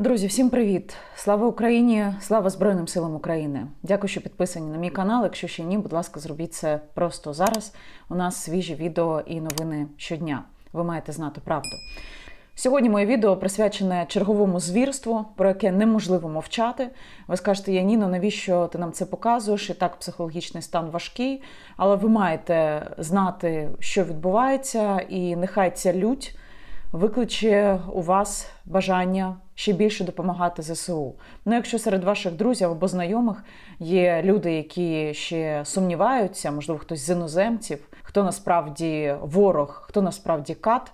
Друзі, всім привіт! Слава Україні! Слава Збройним силам України! Дякую, що підписані на мій канал. Якщо ще ні, будь ласка, зробіть це просто зараз. У нас свіжі відео і новини щодня. Ви маєте знати правду. Сьогодні моє відео присвячене черговому звірству, про яке неможливо мовчати. Ви скажете, Яніно, навіщо ти нам це показуєш? І так психологічний стан важкий, але ви маєте знати, що відбувається, і нехай ця лють викличе у вас бажання ще більше допомагати ЗСУ. Ну, якщо серед ваших друзів або знайомих є люди, які ще сумніваються, можливо, хтось з іноземців, хто насправді ворог, хто насправді кат,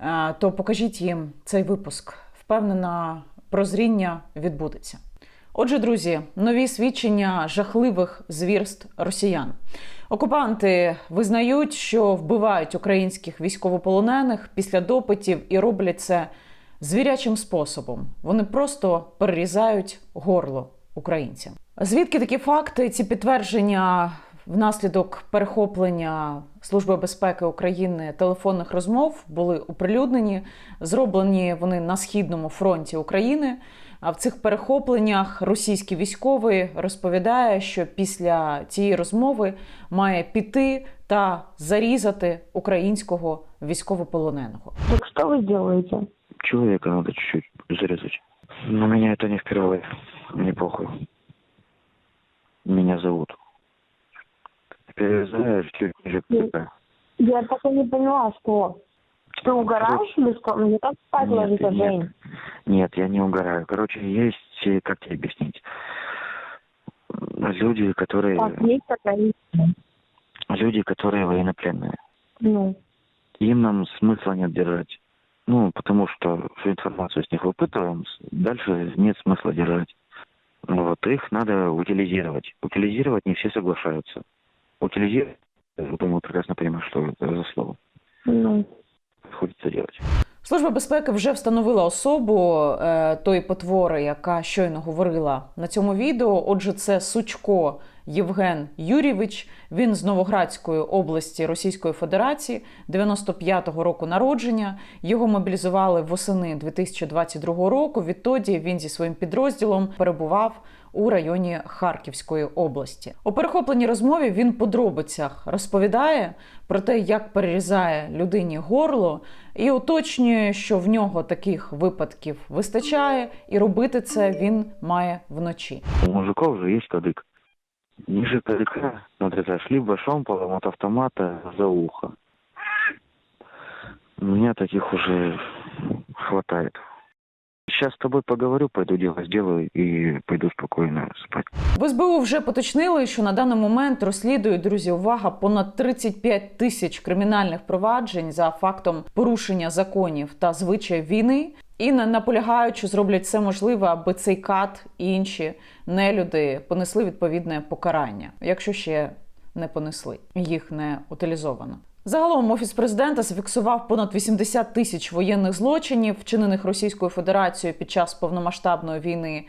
е, то покажіть їм цей випуск. Впевнена, прозріння відбудеться. Отже, друзі, нові свідчення жахливих звірств росіян. Окупанти визнають, що вбивають українських військовополонених після допитів і роблять це звірячим способом. Вони просто перерізають горло українцям. Звідки такі факти? Ці підтвердження внаслідок перехоплення Служби безпеки України телефонних розмов були оприлюднені. Зроблені вони на східному фронті України. А в цих перехопленнях російський військовий розповідає, що після цієї розмови має піти та зарізати українського військовополоненого. Так что вы делаете? Человека надо чуть-чуть зарезать. Но меня это не впервые. Мне похуй. Меня зовут. Перерезаешь чуть ниже. Я так и не поняла, что. Ты угораешь или что? Мне так спать Нет, ложится, нет. Жень. Нет, я не угораю. Короче, есть, как тебе объяснить, люди, которые, Так, есть такая люди, которые военнопленные. Ну, Им нам смысла нет держать. Ну, потому что всю информацию с них выпытываем, с- дальше нет смысла держать. Ну Вот их надо утилизировать. Утилизировать не все соглашаются. Утилизировать, я думаю, прекрасно понимаю, что это за слово. ну. Приходится делать. Служба безпеки вже встановила особу е, тої потвори, яка щойно говорила на цьому відео. Отже, це Сучко Євген Юрійович. Він з Новоградської області Російської Федерації, 95-го року народження. Його мобілізували восени 2022 року. Відтоді він зі своїм підрозділом перебував у районі Харківської області. У перехопленій розмові він подробицях розповідає про те, як перерізає людині горло, і уточнює, що в нього таких випадків вистачає, і робити це він має вночі. У мужиков же есть кадык. Ниже кадыка надрезаешь либо шомполом от автомата за ухо. У меня таких уже хватает. Сейчас с тобой поговорю, пойду дело сделаю и пойду спокойно спать. В СБУ вже поточнили, що на даний момент розслідують друзі. Увага понад 35 тисяч кримінальних проваджень за фактом порушення законів та звичаїв війни. І на- наполягають, що зроблять все можливе, аби цей кат і інші нелюди понесли відповідне покарання, якщо ще не понесли, їх не утилізовано. Загалом офіс президента зафіксував понад 80 тисяч воєнних злочинів, вчинених Російською Федерацією під час повномасштабної війни.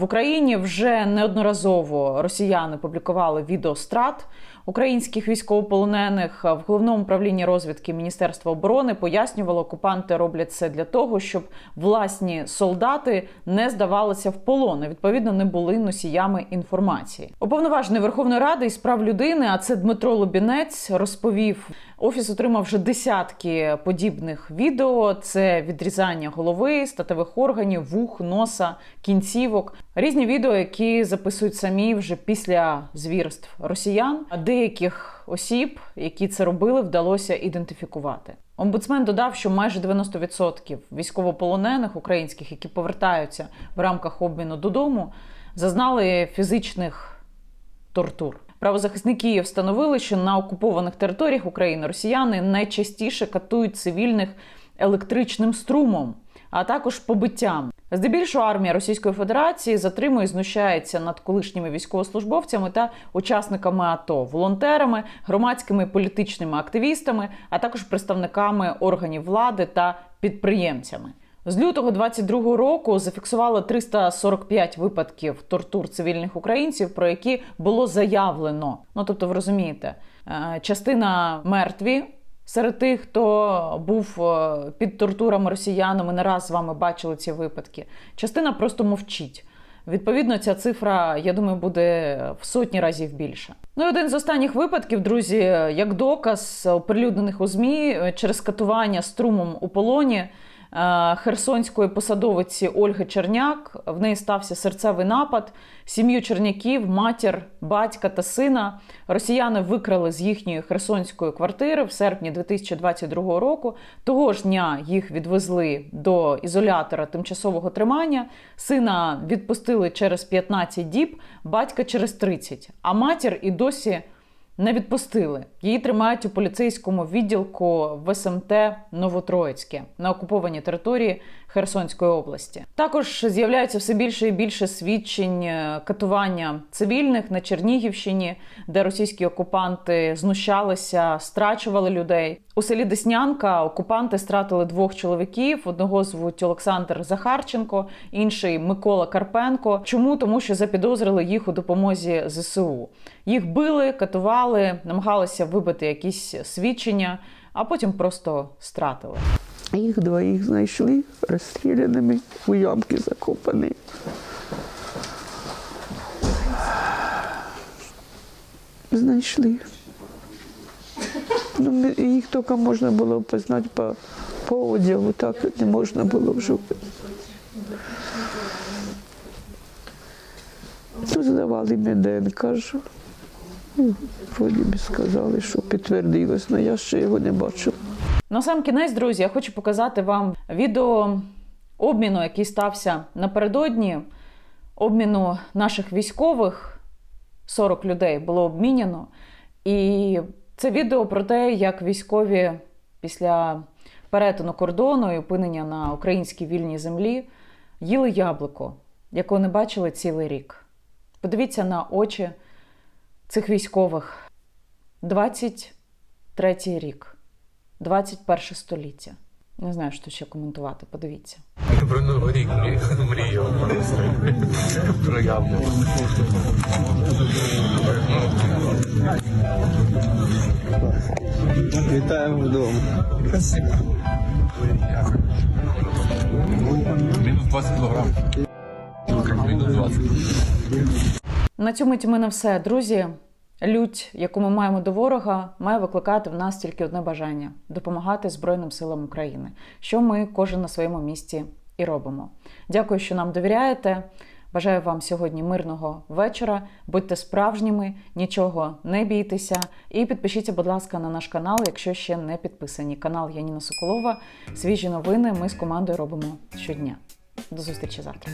В Україні вже неодноразово росіяни публікували відео страт українських військовополонених. В головному управлінні розвідки Міністерства оборони пояснювало, окупанти роблять це для того, щоб власні солдати не здавалися в полон, і, відповідно не були носіями інформації. Уповноважений Верховної Ради із прав людини, а це Дмитро Лубінець, розповів. Офіс отримав вже десятки подібних відео: це відрізання голови, статевих органів, вух, носа, кінцівок. Різні відео, які записують самі вже після звірств росіян. А деяких осіб, які це робили, вдалося ідентифікувати. Омбудсмен додав, що майже 90% військовополонених українських, які повертаються в рамках обміну додому, зазнали фізичних тортур. Правозахисники встановили, що на окупованих територіях України росіяни найчастіше катують цивільних електричним струмом, а також побиттям. Здебільшого армія Російської Федерації затримує, і знущається над колишніми військовослужбовцями та учасниками АТО, волонтерами, громадськими політичними активістами, а також представниками органів влади та підприємцями. З лютого 22-го року зафіксували 345 випадків тортур цивільних українців, про які було заявлено. Ну тобто, ви розумієте, е, частина мертві, Серед тих, хто був е, під тортурами росіян, ми не раз з вами бачили ці випадки. Частина просто мовчить. Відповідно, ця цифра, я думаю, буде в сотні разів більше. Ну і один з останніх випадків, друзі, як доказ оприлюднених у ЗМІ е, через катування струмом у полоні херсонської посадовиці Ольги Черняк. В неї стався серцевий напад. Сім'ю Черняків, матір, батька та сина росіяни викрали з їхньої херсонської квартири в серпні 2022 року. Того ж дня їх відвезли до ізолятора тимчасового тримання. Сина відпустили через 15 діб, батька через 30. А матір і досі не відпустили. Її тримають у поліцейському відділку в СМТ Новотроїцьке на окупованій території Херсонської області. Також з'являється все більше і більше свідчень е, катування цивільних на Чернігівщині, де російські окупанти знущалися, страчували людей. У селі Деснянка окупанти стратили двох чоловіків. Одного звуть Олександр Захарченко, інший Микола Карпенко. Чому? Тому що запідозрили їх у допомозі ЗСУ. Їх били, катували, намагалися вибити якісь свідчення, а потім просто стратили. Їх двоїх знайшли розстріляними у ямки закопані. Знайшли. Ну, їх тільки можна було познати по, по одягу, так не можна було вже. Ну, здавали мені ДНК, що би сказали, що підтвердилось, але я ще його не бачила. На сам кінець, друзі, я хочу показати вам відео обміну, який стався напередодні. Обміну наших військових 40 людей було обміняно. І це відео про те, як військові після перетину кордону і опинення на українській вільній землі їли яблуко, якого не бачили цілий рік. Подивіться на очі цих військових. 23 рік. 21 століття. Не знаю, що ще коментувати. Подивіться. Про новий рік мрію. Про яблуко. Вітаємо вдома. Мінус 20 кілограм. Мінус 20. На цьому у мене все, друзі. Лють, яку ми маємо до ворога, має викликати в нас тільки одне бажання допомагати Збройним силам України, що ми кожен на своєму місці і робимо. Дякую, що нам довіряєте. Бажаю вам сьогодні мирного вечора. Будьте справжніми, нічого не бійтеся. І підпишіться, будь ласка, на наш канал, якщо ще не підписані. Канал Яніна Соколова. Свіжі новини ми з командою робимо щодня. До зустрічі завтра.